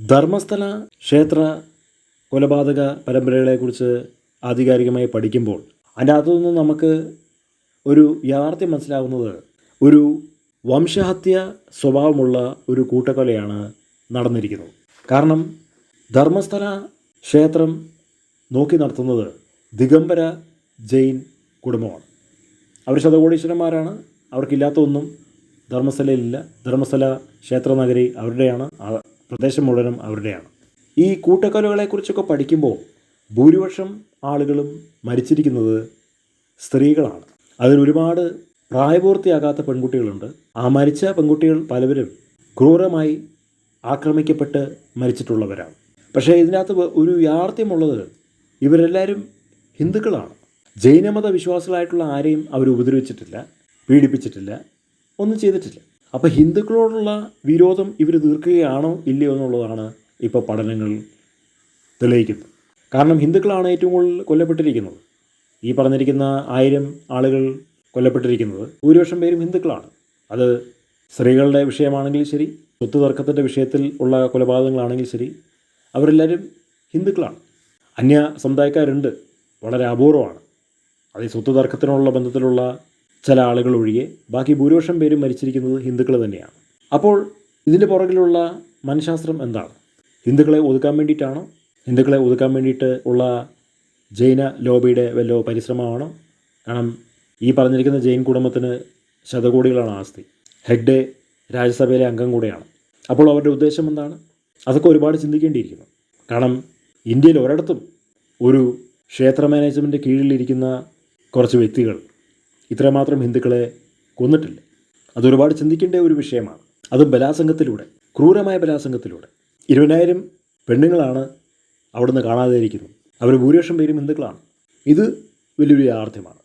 ധർമ്മസ്ഥല ക്ഷേത്ര കൊലപാതക പരമ്പരകളെക്കുറിച്ച് ആധികാരികമായി പഠിക്കുമ്പോൾ അതിന്റെ അകത്തു നിന്ന് നമുക്ക് ഒരു യാഥാർത്ഥ്യം മനസ്സിലാവുന്നത് ഒരു വംശഹത്യ സ്വഭാവമുള്ള ഒരു കൂട്ടക്കൊലയാണ് നടന്നിരിക്കുന്നത്. കാരണം ധർമ്മസ്ഥല ക്ഷേത്രം നോക്കി നടത്തുന്നത് ദിഗംബര ജെയിൻ കുടുംബമാണ്. അവർ ശതകോടീശ്വരന്മാരാണ്. അവർക്കില്ലാത്ത ഒന്നും ധർമ്മസ്ഥലയിലില്ല ധർമ്മസ്ഥല ക്ഷേത്ര നഗരി അവരുടെയാണ്. പ്രദേശം മുഴുവനും അവരുടെയാണ്. ഈ കൂട്ടക്കൊലകളെക്കുറിച്ചൊക്കെ പഠിക്കുമ്പോൾ ഭൂരിപക്ഷം ആളുകളും മരിച്ചിരിക്കുന്നത് സ്ത്രീകളാണ്. അതിൽ ഒരുപാട് പ്രായപൂർത്തിയാകാത്ത പെൺകുട്ടികളുണ്ട്. ആ മരിച്ച പെൺകുട്ടികൾ പലവരും ക്രൂരമായി ആക്രമിക്കപ്പെട്ട് മരിച്ചിട്ടുള്ളവരാണ്. പക്ഷേ ഇതിനകത്ത് ഒരു യാഥാർത്ഥ്യമുള്ളത് ഇവരെല്ലാവരും ഹിന്ദുക്കളാണ്. ജൈനമത വിശ്വാസികളായിട്ടുള്ള ആരെയും അവർ ഉപദ്രവിച്ചിട്ടില്ല പീഡിപ്പിച്ചിട്ടില്ല ഒന്നും ചെയ്തിട്ടില്ല. അപ്പോൾ ഹിന്ദുക്കളോടുള്ള വിരോധം ഇവർ തീർക്കുകയാണോ ഇല്ലയോ എന്നുള്ളതാണ് ഇപ്പോൾ പഠനങ്ങൾ തെളിയിക്കുന്നത്. കാരണം ഹിന്ദുക്കളാണ് ഏറ്റവും കൂടുതൽ കൊല്ലപ്പെട്ടിരിക്കുന്നത്. ഈ പറഞ്ഞിരിക്കുന്ന ആയിരം ആളുകൾ കൊല്ലപ്പെട്ടിരിക്കുന്നത് ഭൂരിപക്ഷം പേരും ഹിന്ദുക്കളാണ്. അത് സ്ത്രീകളുടെ വിഷയമാണെങ്കിൽ ശരി സ്വത്ത് തർക്കത്തിന്റെ വിഷയത്തിൽ ഉള്ള കൊലപാതകങ്ങളാണെങ്കിൽ ശരി അവരെല്ലാവരും ഹിന്ദുക്കളാണ്. അന്യ സമുദായക്കാരുണ്ട് വളരെ അപൂർവമാണ്. അത് ഈ സ്വത്ത് തർക്കത്തിനുള്ള ബന്ധത്തിലുള്ള ചില ആളുകൾ ഒഴികെ ബാക്കി ഭൂരിപക്ഷം പേരും മരിച്ചിരിക്കുന്നത് ഹിന്ദുക്കൾ തന്നെയാണ്. അപ്പോൾ ഇതിന്റെ പുറകിലുള്ള മനഃശാസ്ത്രം എന്താണ്? ഹിന്ദുക്കളെ ഒതുക്കാൻ വേണ്ടിയിട്ടാണോ? ഹിന്ദുക്കളെ ഒതുക്കാൻ വേണ്ടിയിട്ട് ഉള്ള ജൈന ലോബിയുടെ വല്ലോ പരിശ്രമമാണോ? കാരണം ഈ പറഞ്ഞിരിക്കുന്ന ജൈൻ കുടുംബത്തിന് ശതകോടികളാണ് ആസ്തി. ഹെഗ്ഡെ രാജ്യസഭയിലെ അംഗം കൂടെയാണ്. അപ്പോൾ അവരുടെ ഉദ്ദേശം എന്താണ്? അതൊക്കെ ഒരുപാട് ചിന്തിക്കേണ്ടിയിരിക്കുന്നു. കാരണം ഇന്ത്യയിൽ ഒരിടത്തും ഒരു ക്ഷേത്ര മാനേജ്മെന്റ് കീഴിലിരിക്കുന്ന കുറച്ച് വ്യക്തികൾ ഇത്രമാത്രം ഹിന്ദുക്കളെ കൊന്നിട്ടില്ല. അതൊരുപാട് ചിന്തിക്കേണ്ട ഒരു വിഷയമാണ്. അതും ബലാസംഗത്തിലൂടെ ക്രൂരമായ ബലാസംഗത്തിലൂടെ ഇരുപതിനായിരം പെണ്ണുങ്ങളാണ് അവിടുന്ന് കാണാതെ ഇരിക്കുന്നത് അവർ ഭൂരിപക്ഷം പേരും ഹിന്ദുക്കളാണ്. ഇത് വലിയൊരു യാഥാർത്ഥ്യമാണ്.